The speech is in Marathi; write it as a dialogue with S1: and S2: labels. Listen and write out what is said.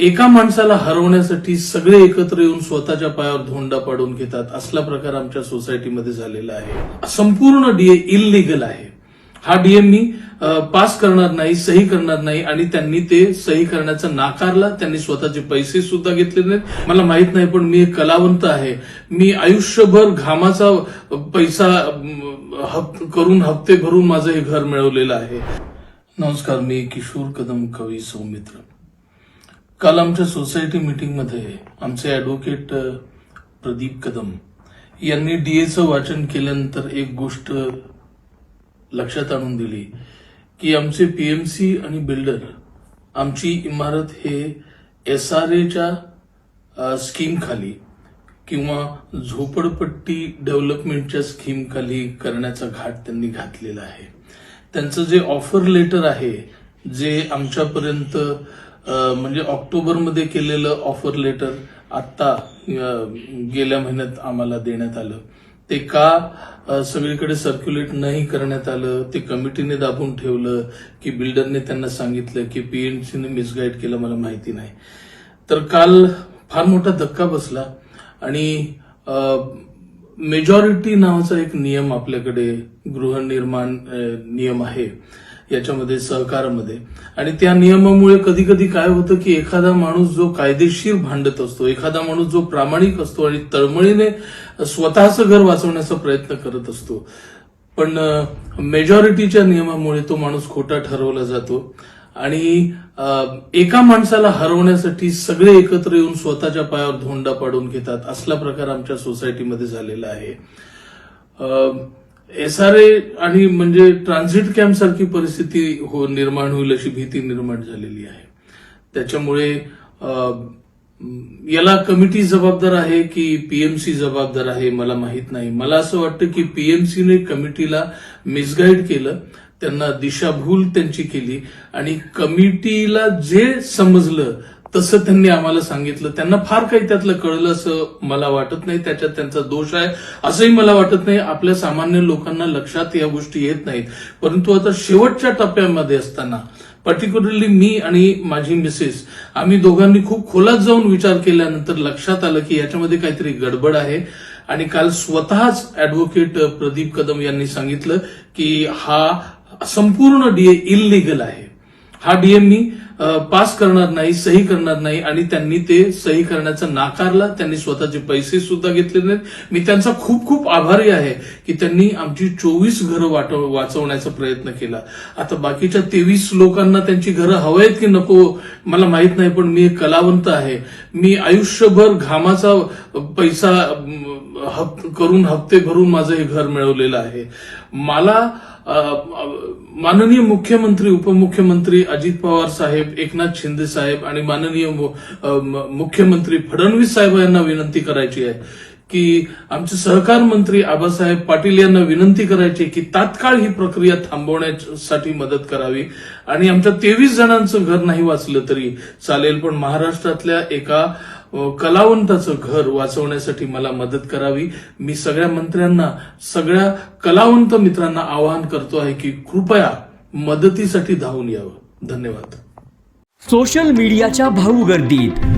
S1: एका माणसाला हरवण्यासाठी सगळे एकत्र येऊन स्वतःच्या पायावर धोंडा पाडून घेतात असला प्रकार आमच्या सोसायटीमध्ये झालेला आहे. संपूर्ण डीए इलिगल आहे. हा डीएम मी पास करणार नाही सही करणार नाही आणि त्यांनी ते सही करण्याचा नाकारला त्यांनी स्वतःचे पैसे सुद्धा घेतले नाहीत. मला माहीत नाही पण मी एक कलावंत आहे. मी आयुष्यभर घामाचा पैसा हप- करून हप्ते भरून माझं हे घर मिळवलेलं आहे. नमस्कार मी किशोर कदम कवी सौमित्र. काल आमच्या सोसायटी मीटिंगमध्ये आमचे ॲडव्होकेट प्रदीप कदम यांनी डीएचं वाचन केल्यानंतर एक गोष्ट लक्षात आणून दिली की आमचे पीएमसी आणि बिल्डर आमची इमारत हे एस आर एच्या स्कीम खाली किंवा झोपडपट्टी डेव्हलपमेंटच्या स्कीम खाली करण्याचा घाट त्यांनी घातलेला आहे. त्यांचं जे ऑफर लेटर आहे जे आमच्यापर्यंत म्हणजे ऑक्टोबरमध्ये केलेलं ऑफर लेटर आत्ता गेल्या महिन्यात आम्हाला देण्यात आलं. ते का सगळीकडे सर्क्युलेट नाही करण्यात आलं ते कमिटीने दाबून ठेवलं की बिल्डरने त्यांना सांगितलं की पीएनसीने मिसगाईड केलं मला माहिती नाही. तर काल फार मोठा धक्का बसला आणि मेजॉरिटी नावाचा एक नियम आपल्याकडे गृहनिर्माण नियम आहे. याच्यामध्ये सहकारामध्ये. आणि त्या नियमामुळे कधी कधी काय होतं की एखादा माणूस जो कायदेशीर भांडत असतो एखादा माणूस जो प्रामाणिक असतो आणि तळमळीने स्वतःचं घर वाचवण्याचा प्रयत्न करत असतो. पण मेजॉरिटीच्या नियमामुळे तो माणूस खोटा ठरवला जातो. आणि एका माणसाला हरवण्यासाठी सगळे एकत्र येऊन स्वतःच्या पायावर धोंडा पाडून घेतात. असला प्रकार आमच्या सोसायटीमध्ये झालेला आहे. एस आर ए आणि म्हणजे ट्रान्झिट कॅम्प सारखी परिस्थिती हो निर्माण होईल अशी भीती निर्माण झालेली आहे. त्याच्यामुळे याला कमिटी जबाबदार आहे की पीएमसी जबाबदार आहे मला माहीत नाही. मला असं वाटतं की पीएमसीने कमिटीला मिसगाईड केलं त्यांना दिशाभूल त्यांची केली आणि कमिटीला जे समजलं तसं त्यांनी आम्हाला सांगितलं. त्यांना फार काही त्यातलं कळलं असं मला वाटत नाही. त्याच्यात त्यांचा दोष आहे. असंही मला वाटत नाही. आपल्या सामान्य लोकांना लक्षात या गोष्टी येत नाहीत. परंतु आता शेवटच्या टप्प्यामध्ये असताना पर्टिक्युलरली मी आणि माझी मिसेस आम्ही दोघांनी खूप खोलात जाऊन विचार केल्यानंतर लक्षात आलं की याच्यामध्ये काहीतरी गडबड आहे. आणि काल स्वतःच ऍडव्होकेट प्रदीप कदम यांनी सांगितलं की हा संपूर्ण डीए इलिगल आहे. हा डीएम मी पास करणार नाही सही करणार नाही आणि त्यांनी ते सही करण्याचा नाकारला. त्यांनी स्वतःचे पैसे सुद्धा घेतले नाहीत. मी त्यांचा खूप खूप आभारी आहे की त्यांनी आमची चोवीस घरं वाटव वाचवण्याचा प्रयत्न केला. आता बाकीच्या तेवीस लोकांना त्यांची घरं हवं की नको मला माहीत नाही पण मी एक कलावंत आहे. मी आयुष्यभर घामाचा पैसा हप करून हप्ते भरून माझं हे घर मिळवलेलं आहे. मला माननीय मुख्यमंत्री उपमुख्यमंत्री अजित पवार साहेब एकनाथ शिंदे साहेब आणि माननीय मुख्यमंत्री फडणवीस साहेब यांना विनंती करायची आहे. की आमचे सहकार मंत्री आबासाहेब पाटील यांना विनंती करायची की तात्काळ ही प्रक्रिया थांबवण्यासाठी मदत करावी. आणि आमच्या तेवीस जणांचं घर नाही वाचलं तरी चालेल पण महाराष्ट्रातल्या एका कलावंताचं घर वाचवण्यासाठी मला मदत करावी. मी सगळ्या मंत्र्यांना सगळ्या कलावंत मित्रांना आवाहन करतो आहे की कृपया मदतीसाठी धावून यावं. धन्यवाद.
S2: सोशल मीडियाच्या भाऊ गर्दीत